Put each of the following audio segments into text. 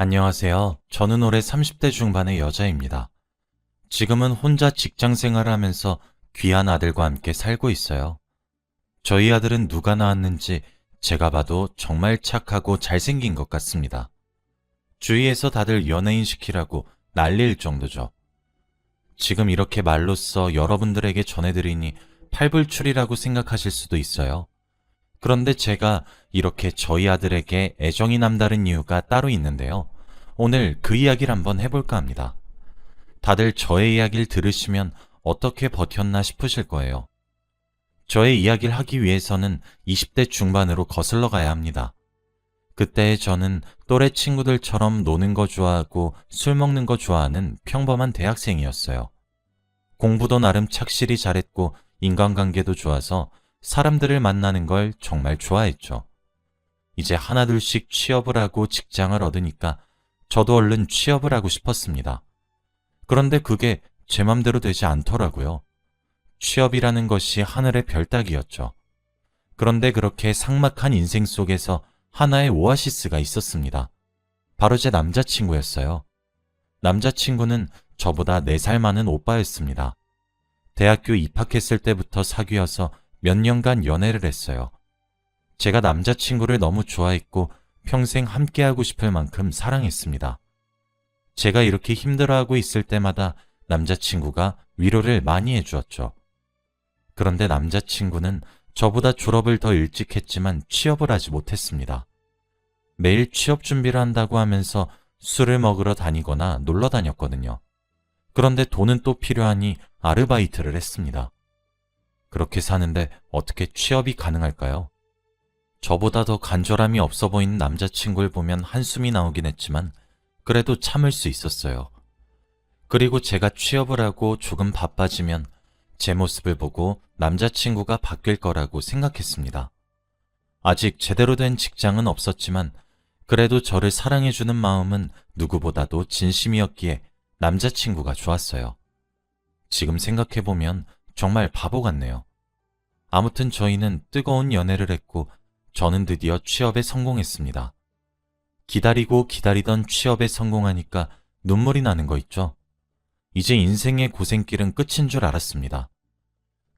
안녕하세요. 저는 올해 30대 중반의 여자입니다. 지금은 혼자 직장 생활을 하면서 귀한 아들과 함께 살고 있어요. 저희 아들은 누가 낳았는지 제가 봐도 정말 착하고 잘생긴 것 같습니다. 주위에서 다들 연예인 시키라고 난리일 정도죠. 지금 이렇게 말로써 여러분들에게 전해드리니 팔불출이라고 생각하실 수도 있어요. 그런데 제가 이렇게 저희 아들에게 애정이 남다른 이유가 따로 있는데요. 오늘 그 이야기를 한번 해볼까 합니다. 다들 저의 이야기를 들으시면 어떻게 버텼나 싶으실 거예요. 저의 이야기를 하기 위해서는 20대 중반으로 거슬러 가야 합니다. 그때 저는 또래 친구들처럼 노는 거 좋아하고 술 먹는 거 좋아하는 평범한 대학생이었어요. 공부도 나름 착실히 잘했고 인간관계도 좋아서 사람들을 만나는 걸 정말 좋아했죠. 이제 하나둘씩 취업을 하고 직장을 얻으니까 저도 얼른 취업을 하고 싶었습니다. 그런데 그게 제 맘대로 되지 않더라고요. 취업이라는 것이 하늘의 별 따기였죠. 그런데 그렇게 삭막한 인생 속에서 하나의 오아시스가 있었습니다. 바로 제 남자친구였어요. 남자친구는 저보다 4살 많은 오빠였습니다. 대학교 입학했을 때부터 사귀어서 몇 년간 연애를 했어요. 제가 남자친구를 너무 좋아했고 평생 함께하고 싶을 만큼 사랑했습니다. 제가 이렇게 힘들어하고 있을 때마다 남자친구가 위로를 많이 해주었죠. 그런데 남자친구는 저보다 졸업을 더 일찍 했지만 취업을 하지 못했습니다. 매일 취업 준비를 한다고 하면서 술을 먹으러 다니거나 놀러 다녔거든요. 그런데 돈은 또 필요하니 아르바이트를 했습니다. 그렇게 사는데 어떻게 취업이 가능할까요? 저보다 더 간절함이 없어 보이는 남자친구를 보면 한숨이 나오긴 했지만 그래도 참을 수 있었어요. 그리고 제가 취업을 하고 조금 바빠지면 제 모습을 보고 남자친구가 바뀔 거라고 생각했습니다. 아직 제대로 된 직장은 없었지만 그래도 저를 사랑해주는 마음은 누구보다도 진심이었기에 남자친구가 좋았어요. 지금 생각해보면 정말 바보 같네요. 아무튼 저희는 뜨거운 연애를 했고 저는 드디어 취업에 성공했습니다. 기다리고 기다리던 취업에 성공하니까 눈물이 나는 거 있죠? 이제 인생의 고생길은 끝인 줄 알았습니다.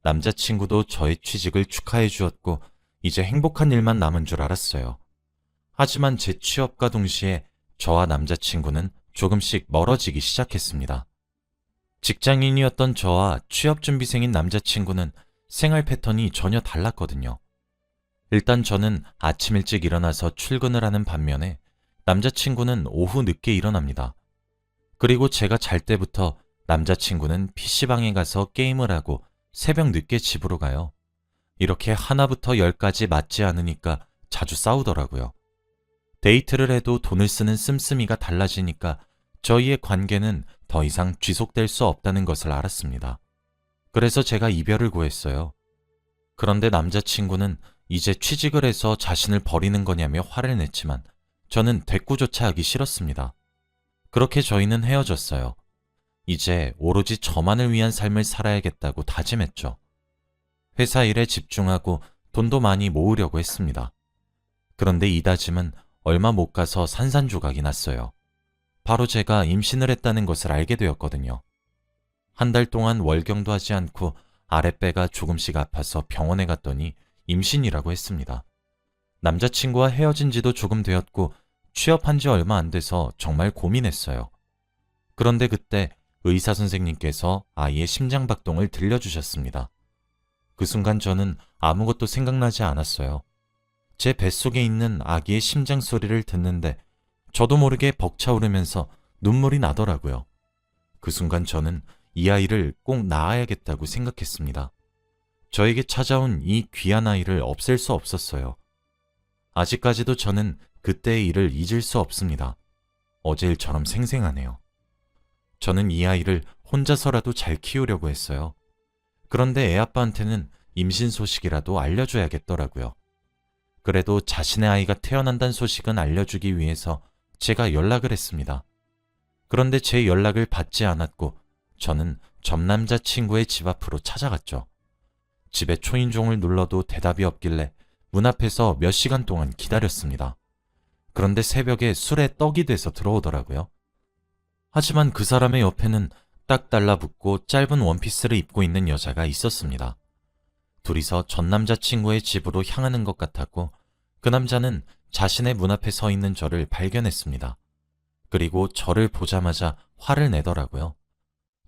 남자친구도 저의 취직을 축하해 주었고 이제 행복한 일만 남은 줄 알았어요. 하지만 제 취업과 동시에 저와 남자친구는 조금씩 멀어지기 시작했습니다. 직장인이었던 저와 취업준비생인 남자친구는 생활 패턴이 전혀 달랐거든요. 일단 저는 아침 일찍 일어나서 출근을 하는 반면에 남자친구는 오후 늦게 일어납니다. 그리고 제가 잘 때부터 남자친구는 PC방에 가서 게임을 하고 새벽 늦게 집으로 가요. 이렇게 하나부터 열까지 맞지 않으니까 자주 싸우더라고요. 데이트를 해도 돈을 쓰는 씀씀이가 달라지니까 저희의 관계는 더 이상 지속될 수 없다는 것을 알았습니다. 그래서 제가 이별을 구했어요. 그런데 남자친구는 이제 취직을 해서 자신을 버리는 거냐며 화를 냈지만 저는 대꾸조차 하기 싫었습니다. 그렇게 저희는 헤어졌어요. 이제 오로지 저만을 위한 삶을 살아야겠다고 다짐했죠. 회사 일에 집중하고 돈도 많이 모으려고 했습니다. 그런데 이 다짐은 얼마 못 가서 산산조각이 났어요. 바로 제가 임신을 했다는 것을 알게 되었거든요. 한 달 동안 월경도 하지 않고 아랫배가 조금씩 아파서 병원에 갔더니 임신이라고 했습니다. 남자친구와 헤어진 지도 조금 되었고 취업한 지 얼마 안 돼서 정말 고민했어요. 그런데 그때 의사 선생님께서 아이의 심장박동을 들려주셨습니다. 그 순간 저는 아무것도 생각나지 않았어요. 제 뱃속에 있는 아기의 심장 소리를 듣는데 저도 모르게 벅차오르면서 눈물이 나더라고요. 그 순간 저는 이 아이를 꼭 낳아야겠다고 생각했습니다. 저에게 찾아온 이 귀한 아이를 없앨 수 없었어요. 아직까지도 저는 그때의 일을 잊을 수 없습니다. 어제 일처럼 생생하네요. 저는 이 아이를 혼자서라도 잘 키우려고 했어요. 그런데 애 아빠한테는 임신 소식이라도 알려줘야겠더라고요. 그래도 자신의 아이가 태어난다는 소식은 알려주기 위해서 제가 연락을 했습니다. 그런데 제 연락을 받지 않았고 저는 전남자 친구의 집 앞으로 찾아갔죠. 집에 초인종을 눌러도 대답이 없길래 문 앞에서 몇 시간 동안 기다렸습니다. 그런데 새벽에 술에 떡이 돼서 들어오더라고요. 하지만 그 사람의 옆에는 딱 달라붙고 짧은 원피스를 입고 있는 여자가 있었습니다. 둘이서 전 남자친구의 집으로 향하는 것 같았고 그 남자는 자신의 문 앞에 서 있는 저를 발견했습니다. 그리고 저를 보자마자 화를 내더라고요.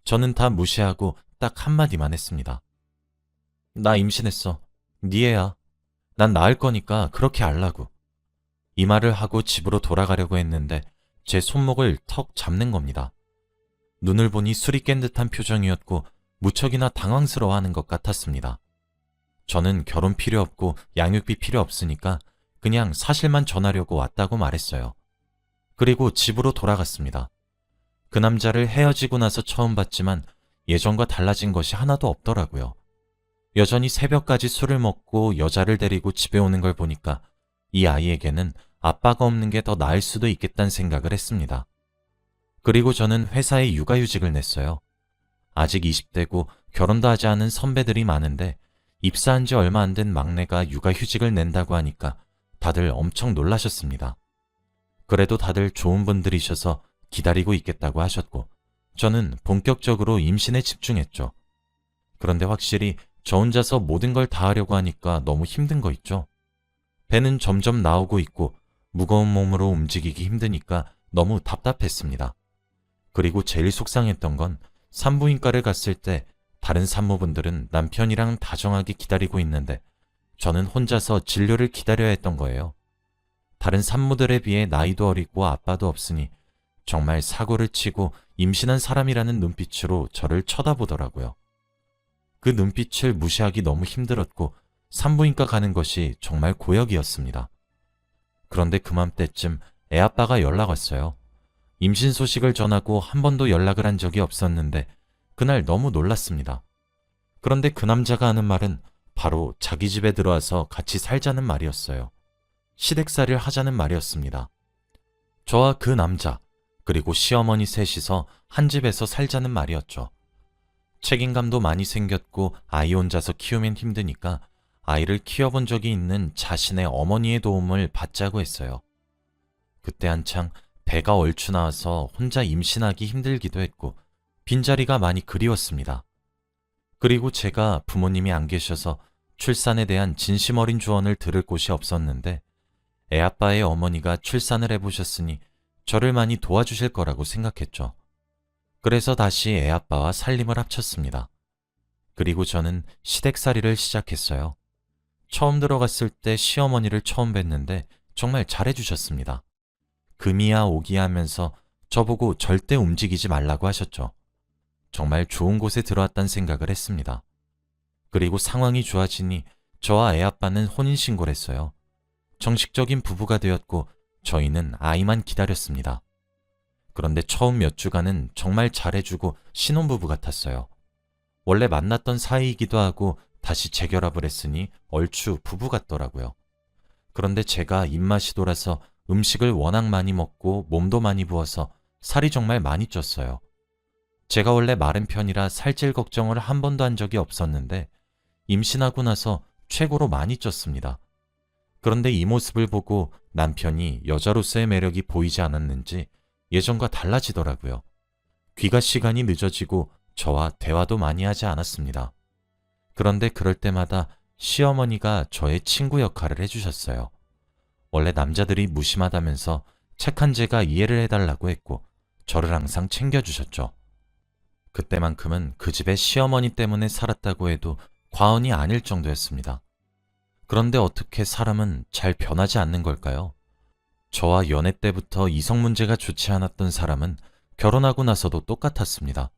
저는 다 무시하고 딱 한마디만 했습니다. 나 임신했어. 니 애야. 난 낳을 거니까 그렇게 알라고. 이 말을 하고 집으로 돌아가려고 했는데 제 손목을 턱 잡는 겁니다. 눈을 보니 술이 깬 듯한 표정이었고 무척이나 당황스러워하는 것 같았습니다. 저는 결혼 필요 없고 양육비 필요 없으니까 그냥 사실만 전하려고 왔다고 말했어요. 그리고 집으로 돌아갔습니다. 그 남자를 헤어지고 나서 처음 봤지만 예전과 달라진 것이 하나도 없더라고요. 여전히 새벽까지 술을 먹고 여자를 데리고 집에 오는 걸 보니까 이 아이에게는 아빠가 없는 게 더 나을 수도 있겠다는 생각을 했습니다. 그리고 저는 회사에 육아휴직을 냈어요. 아직 20대고 결혼도 하지 않은 선배들이 많은데 입사한 지 얼마 안 된 막내가 육아휴직을 낸다고 하니까 다들 엄청 놀라셨습니다. 그래도 다들 좋은 분들이셔서 기다리고 있겠다고 하셨고 저는 본격적으로 임신에 집중했죠. 그런데 확실히 저 혼자서 모든 걸 다 하려고 하니까 너무 힘든 거 있죠. 배는 점점 나오고 있고 무거운 몸으로 움직이기 힘드니까 너무 답답했습니다. 그리고 제일 속상했던 건 산부인과를 갔을 때 다른 산모분들은 남편이랑 다정하게 기다리고 있는데 저는 혼자서 진료를 기다려야 했던 거예요. 다른 산모들에 비해 나이도 어리고 아빠도 없으니 정말 사고를 치고 임신한 사람이라는 눈빛으로 저를 쳐다보더라고요. 그 눈빛을 무시하기 너무 힘들었고 산부인과 가는 것이 정말 고역이었습니다. 그런데 그맘때쯤 애아빠가 연락 왔어요. 임신 소식을 전하고 한 번도 연락을 한 적이 없었는데 그날 너무 놀랐습니다. 그런데 그 남자가 하는 말은 바로 자기 집에 들어와서 같이 살자는 말이었어요. 시댁살이를 하자는 말이었습니다. 저와 그 남자, 그리고 시어머니 셋이서 한 집에서 살자는 말이었죠. 책임감도 많이 생겼고 아이 혼자서 키우면 힘드니까 아이를 키워본 적이 있는 자신의 어머니의 도움을 받자고 했어요. 그때 한창 배가 얼추 나와서 혼자 임신하기 힘들기도 했고 빈자리가 많이 그리웠습니다. 그리고 제가 부모님이 안 계셔서 출산에 대한 진심 어린 조언을 들을 곳이 없었는데 애아빠의 어머니가 출산을 해보셨으니 저를 많이 도와주실 거라고 생각했죠. 그래서 다시 애아빠와 살림을 합쳤습니다. 그리고 저는 시댁살이를 시작했어요. 처음 들어갔을 때 시어머니를 처음 뵀는데 정말 잘해주셨습니다. 금이야 오기야 하면서 저보고 절대 움직이지 말라고 하셨죠. 정말 좋은 곳에 들어왔다는 생각을 했습니다. 그리고 상황이 좋아지니 저와 애 아빠는 혼인신고를 했어요. 정식적인 부부가 되었고 저희는 아이만 기다렸습니다. 그런데 처음 몇 주간은 정말 잘해주고 신혼부부 같았어요. 원래 만났던 사이이기도 하고 다시 재결합을 했으니 얼추 부부 같더라고요. 그런데 제가 입맛이 돌아서 음식을 워낙 많이 먹고 몸도 많이 부어서 살이 정말 많이 쪘어요. 제가 원래 마른 편이라 살찔 걱정을 한 번도 한 적이 없었는데 임신하고 나서 최고로 많이 쪘습니다. 그런데 이 모습을 보고 남편이 여자로서의 매력이 보이지 않았는지 예전과 달라지더라고요. 귀가 시간이 늦어지고 저와 대화도 많이 하지 않았습니다. 그런데 그럴 때마다 시어머니가 저의 친구 역할을 해주셨어요. 원래 남자들이 무심하다면서 착한 제가 이해를 해달라고 했고 저를 항상 챙겨주셨죠. 그때만큼은 그 집의 시어머니 때문에 살았다고 해도 과언이 아닐 정도였습니다. 그런데 어떻게 사람은 잘 변하지 않는 걸까요? 저와 연애 때부터 이성 문제가 좋지 않았던 사람은 결혼하고 나서도 똑같았습니다.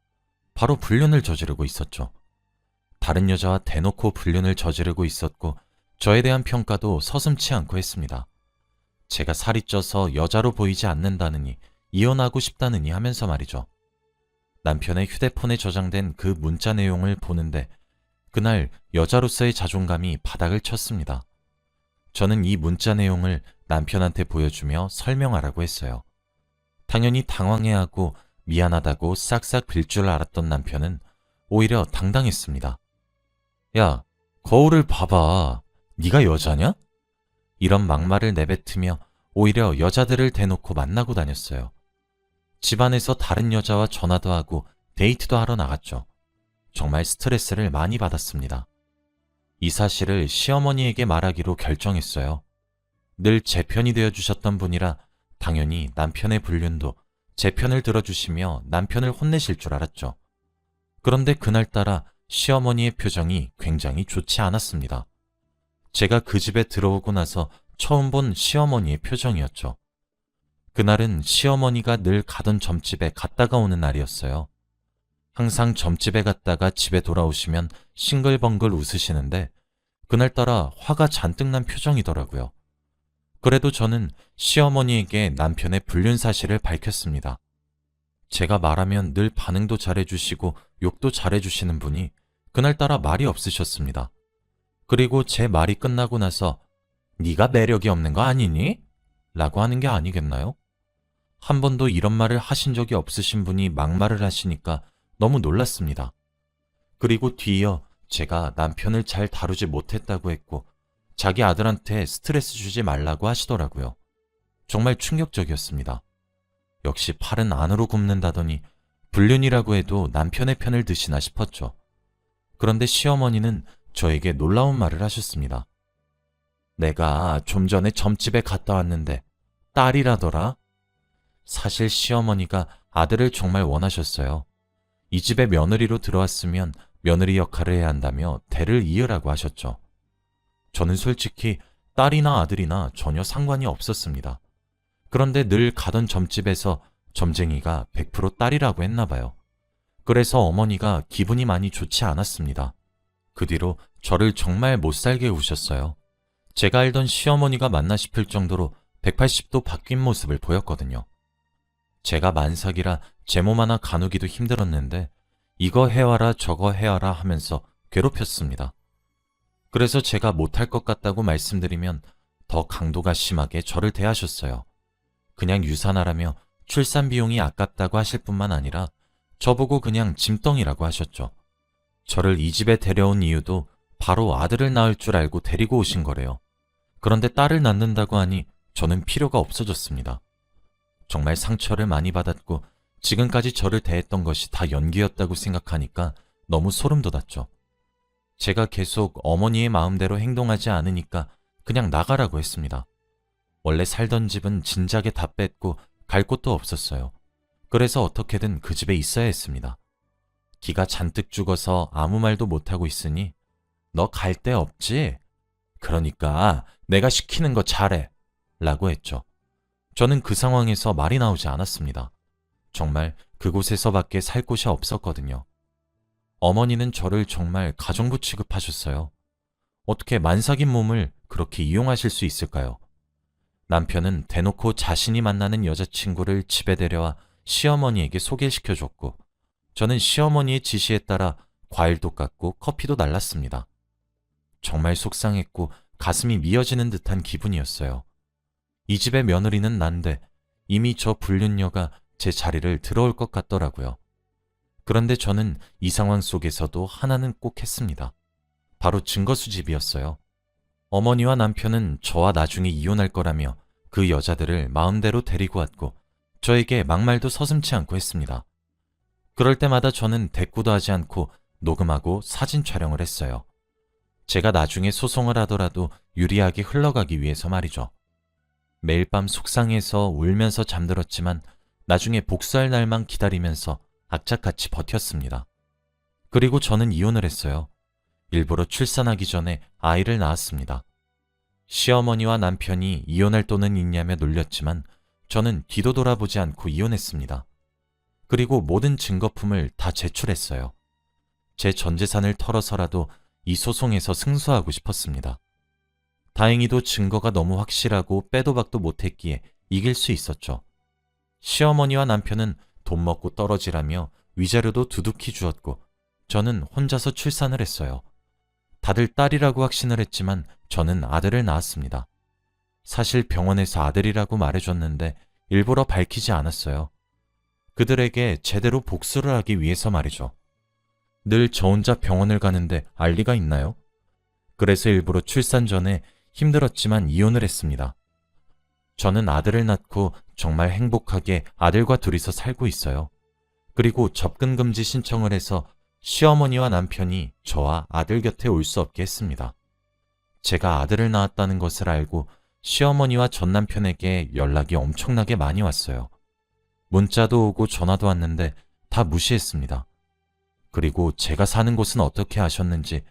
바로 불륜을 저지르고 있었죠. 다른 여자와 대놓고 불륜을 저지르고 있었고 저에 대한 평가도 서슴치 않고 했습니다. 제가 살이 쪄서 여자로 보이지 않는다느니 이혼하고 싶다느니 하면서 말이죠. 남편의 휴대폰에 저장된 그 문자 내용을 보는데 그날 여자로서의 자존감이 바닥을 쳤습니다. 저는 이 문자 내용을 남편한테 보여주며 설명하라고 했어요. 당연히 당황해하고 미안하다고 싹싹 빌 줄 알았던 남편은 오히려 당당했습니다. 야, 거울을 봐봐. 네가 여자냐? 이런 막말을 내뱉으며 오히려 여자들을 대놓고 만나고 다녔어요. 집안에서 다른 여자와 전화도 하고 데이트도 하러 나갔죠. 정말 스트레스를 많이 받았습니다. 이 사실을 시어머니에게 말하기로 결정했어요. 늘 제 편이 되어 주셨던 분이라 당연히 남편의 불륜도 제 편을 들어주시며 남편을 혼내실 줄 알았죠. 그런데 그날따라 시어머니의 표정이 굉장히 좋지 않았습니다. 제가 그 집에 들어오고 나서 처음 본 시어머니의 표정이었죠. 그날은 시어머니가 늘 가던 점집에 갔다가 오는 날이었어요. 항상 점집에 갔다가 집에 돌아오시면 싱글벙글 웃으시는데 그날따라 화가 잔뜩 난 표정이더라고요. 그래도 저는 시어머니에게 남편의 불륜 사실을 밝혔습니다. 제가 말하면 늘 반응도 잘해주시고 욕도 잘해주시는 분이 그날따라 말이 없으셨습니다. 그리고 제 말이 끝나고 나서 네가 매력이 없는 거 아니니? 라고 하는 게 아니겠나요? 한 번도 이런 말을 하신 적이 없으신 분이 막말을 하시니까 너무 놀랐습니다. 그리고 뒤이어 제가 남편을 잘 다루지 못했다고 했고 자기 아들한테 스트레스 주지 말라고 하시더라고요. 정말 충격적이었습니다. 역시 팔은 안으로 굽는다더니 불륜이라고 해도 남편의 편을 드시나 싶었죠. 그런데 시어머니는 저에게 놀라운 말을 하셨습니다. 내가 좀 전에 점집에 갔다 왔는데 딸이라더라? 사실 시어머니가 아들을 정말 원하셨어요. 이 집에 며느리로 들어왔으면 며느리 역할을 해야 한다며 대를 이으라고 하셨죠. 저는 솔직히 딸이나 아들이나 전혀 상관이 없었습니다. 그런데 늘 가던 점집에서 점쟁이가 100% 딸이라고 했나 봐요. 그래서 어머니가 기분이 많이 좋지 않았습니다. 그 뒤로 저를 정말 못 살게 우셨어요. 제가 알던 시어머니가 맞나 싶을 정도로 180도 바뀐 모습을 보였거든요. 제가 만삭이라 제 몸 하나 가누기도 힘들었는데 이거 해와라 저거 해와라 하면서 괴롭혔습니다. 그래서 제가 못할 것 같다고 말씀드리면 더 강도가 심하게 저를 대하셨어요. 그냥 유산하라며 출산 비용이 아깝다고 하실 뿐만 아니라 저보고 그냥 짐덩이라고 하셨죠. 저를 이 집에 데려온 이유도 바로 아들을 낳을 줄 알고 데리고 오신 거래요. 그런데 딸을 낳는다고 하니 저는 필요가 없어졌습니다. 정말 상처를 많이 받았고 지금까지 저를 대했던 것이 다 연기였다고 생각하니까 너무 소름 돋았죠. 제가 계속 어머니의 마음대로 행동하지 않으니까 그냥 나가라고 했습니다. 원래 살던 집은 진작에 다 뺐고 갈 곳도 없었어요. 그래서 어떻게든 그 집에 있어야 했습니다. 기가 잔뜩 죽어서 아무 말도 못하고 있으니 너 갈 데 없지? 그러니까 내가 시키는 거 잘해. 라고 했죠. 저는 그 상황에서 말이 나오지 않았습니다. 정말 그곳에서밖에 살 곳이 없었거든요. 어머니는 저를 정말 가정부 취급하셨어요. 어떻게 만삭인 몸을 그렇게 이용하실 수 있을까요? 남편은 대놓고 자신이 만나는 여자친구를 집에 데려와 시어머니에게 소개시켜줬고, 저는 시어머니의 지시에 따라 과일도 깎고 커피도 날랐습니다. 정말 속상했고 가슴이 미어지는 듯한 기분이었어요. 이 집의 며느리는 난데 이미 저 불륜녀가 제 자리를 들어올 것 같더라고요. 그런데 저는 이 상황 속에서도 하나는 꼭 했습니다. 바로 증거 수집이었어요. 어머니와 남편은 저와 나중에 이혼할 거라며 그 여자들을 마음대로 데리고 왔고 저에게 막말도 서슴치 않고 했습니다. 그럴 때마다 저는 대꾸도 하지 않고 녹음하고 사진 촬영을 했어요. 제가 나중에 소송을 하더라도 유리하게 흘러가기 위해서 말이죠. 매일 밤 속상해서 울면서 잠들었지만 나중에 복수할 날만 기다리면서 악착같이 버텼습니다. 그리고 저는 이혼을 했어요. 일부러 출산하기 전에 아이를 낳았습니다. 시어머니와 남편이 이혼할 돈은 있냐며 놀렸지만 저는 뒤도 돌아보지 않고 이혼했습니다. 그리고 모든 증거품을 다 제출했어요. 제 전 재산을 털어서라도 이 소송에서 승소하고 싶었습니다. 다행히도 증거가 너무 확실하고 빼도 박도 못했기에 이길 수 있었죠. 시어머니와 남편은 돈 먹고 떨어지라며 위자료도 두둑히 주었고 저는 혼자서 출산을 했어요. 다들 딸이라고 확신을 했지만 저는 아들을 낳았습니다. 사실 병원에서 아들이라고 말해줬는데 일부러 밝히지 않았어요. 그들에게 제대로 복수를 하기 위해서 말이죠. 늘 저 혼자 병원을 가는데 알리가 있나요? 그래서 일부러 출산 전에 힘들었지만 이혼을 했습니다. 저는 아들을 낳고 정말 행복하게 아들과 둘이서 살고 있어요. 그리고 접근 금지 신청을 해서 시어머니와 남편이 저와 아들 곁에 올 수 없게 했습니다. 제가 아들을 낳았다는 것을 알고 시어머니와 전 남편에게 연락이 엄청나게 많이 왔어요. 문자도 오고 전화도 왔는데 다 무시했습니다. 그리고 제가 사는 곳은 어떻게 아셨는지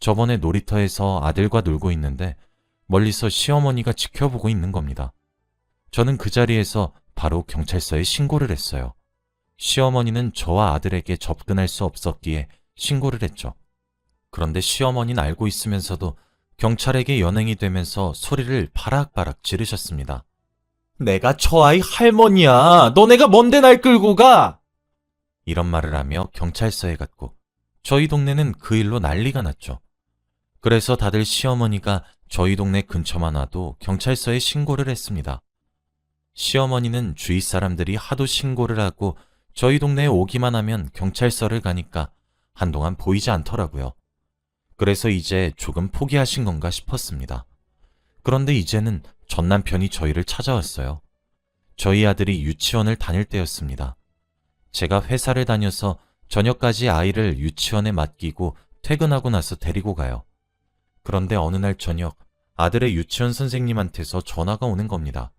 저번에 놀이터에서 아들과 놀고 있는데 멀리서 시어머니가 지켜보고 있는 겁니다. 저는 그 자리에서 바로 경찰서에 신고를 했어요. 시어머니는 저와 아들에게 접근할 수 없었기에 신고를 했죠. 그런데 시어머니는 알고 있으면서도 경찰에게 연행이 되면서 소리를 바락바락 지르셨습니다. 내가 저 아이 할머니야. 너네가 뭔데 날 끌고 가? 이런 말을 하며 경찰서에 갔고 저희 동네는 그 일로 난리가 났죠. 그래서 다들 시어머니가 저희 동네 근처만 와도 경찰서에 신고를 했습니다. 시어머니는 주위 사람들이 하도 신고를 하고 저희 동네에 오기만 하면 경찰서를 가니까 한동안 보이지 않더라고요. 그래서 이제 조금 포기하신 건가 싶었습니다. 그런데 이제는 전 남편이 저희를 찾아왔어요. 저희 아들이 유치원을 다닐 때였습니다. 제가 회사를 다녀서 저녁까지 아이를 유치원에 맡기고 퇴근하고 나서 데리고 가요. 그런데 어느 날 저녁 아들의 유치원 선생님한테서 전화가 오는 겁니다.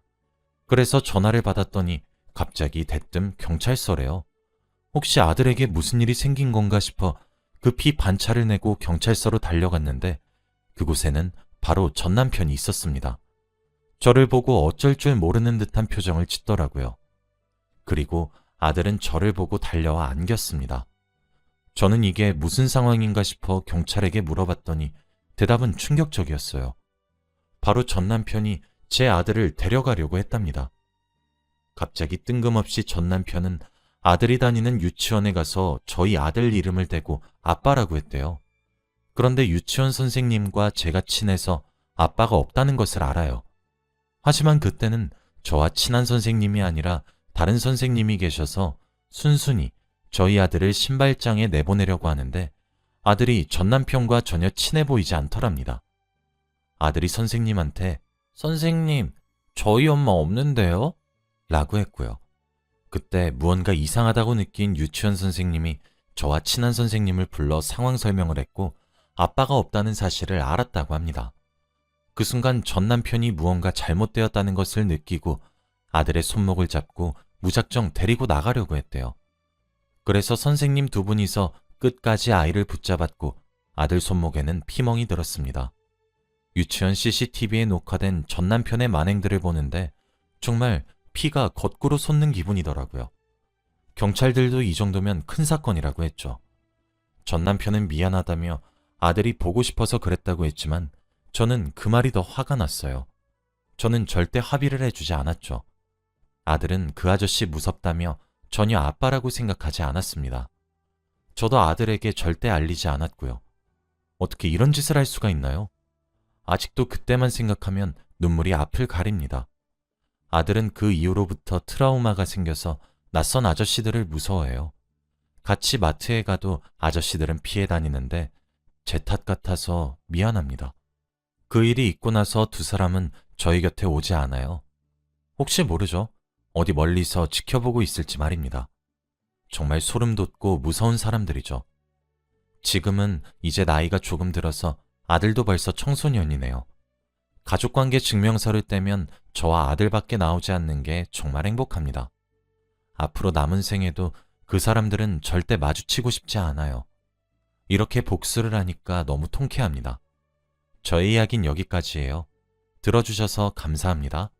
그래서 전화를 받았더니 갑자기 대뜸 경찰서래요. 혹시 아들에게 무슨 일이 생긴 건가 싶어 급히 반차를 내고 경찰서로 달려갔는데 그곳에는 바로 전 남편이 있었습니다. 저를 보고 어쩔 줄 모르는 듯한 표정을 짓더라고요. 그리고 아들은 저를 보고 달려와 안겼습니다. 저는 이게 무슨 상황인가 싶어 경찰에게 물어봤더니 대답은 충격적이었어요. 바로 전 남편이 제 아들을 데려가려고 했답니다. 갑자기 뜬금없이 전 남편은 아들이 다니는 유치원에 가서 저희 아들 이름을 대고 아빠라고 했대요. 그런데 유치원 선생님과 제가 친해서 아빠가 없다는 것을 알아요. 하지만 그때는 저와 친한 선생님이 아니라 다른 선생님이 계셔서 순순히 저희 아들을 신발장에 내보내려고 하는데 아들이 전 남편과 전혀 친해 보이지 않더랍니다. 아들이 선생님한테 선생님, 저희 엄마 없는데요? 라고 했고요. 그때 무언가 이상하다고 느낀 유치원 선생님이 저와 친한 선생님을 불러 상황 설명을 했고 아빠가 없다는 사실을 알았다고 합니다. 그 순간 전 남편이 무언가 잘못되었다는 것을 느끼고 아들의 손목을 잡고 무작정 데리고 나가려고 했대요. 그래서 선생님 두 분이서 끝까지 아이를 붙잡았고 아들 손목에는 피멍이 들었습니다. 유치원 CCTV에 녹화된 전 남편의 만행들을 보는데 정말 피가 거꾸로 솟는 기분이더라고요. 경찰들도 이 정도면 큰 사건이라고 했죠. 전 남편은 미안하다며 아들이 보고 싶어서 그랬다고 했지만 저는 그 말이 더 화가 났어요. 저는 절대 합의를 해주지 않았죠. 아들은 그 아저씨 무섭다며 전혀 아빠라고 생각하지 않았습니다. 저도 아들에게 절대 알리지 않았고요. 어떻게 이런 짓을 할 수가 있나요? 아직도 그때만 생각하면 눈물이 앞을 가립니다. 아들은 그 이후로부터 트라우마가 생겨서 낯선 아저씨들을 무서워해요. 같이 마트에 가도 아저씨들은 피해 다니는데 제 탓 같아서 미안합니다. 그 일이 있고 나서 두 사람은 저희 곁에 오지 않아요. 혹시 모르죠? 어디 멀리서 지켜보고 있을지 말입니다. 정말 소름 돋고 무서운 사람들이죠. 지금은 이제 나이가 조금 들어서 아들도 벌써 청소년이네요. 가족관계 증명서를 떼면 저와 아들밖에 나오지 않는 게 정말 행복합니다. 앞으로 남은 생에도 그 사람들은 절대 마주치고 싶지 않아요. 이렇게 복수를 하니까 너무 통쾌합니다. 저의 이야기는 여기까지예요. 들어주셔서 감사합니다.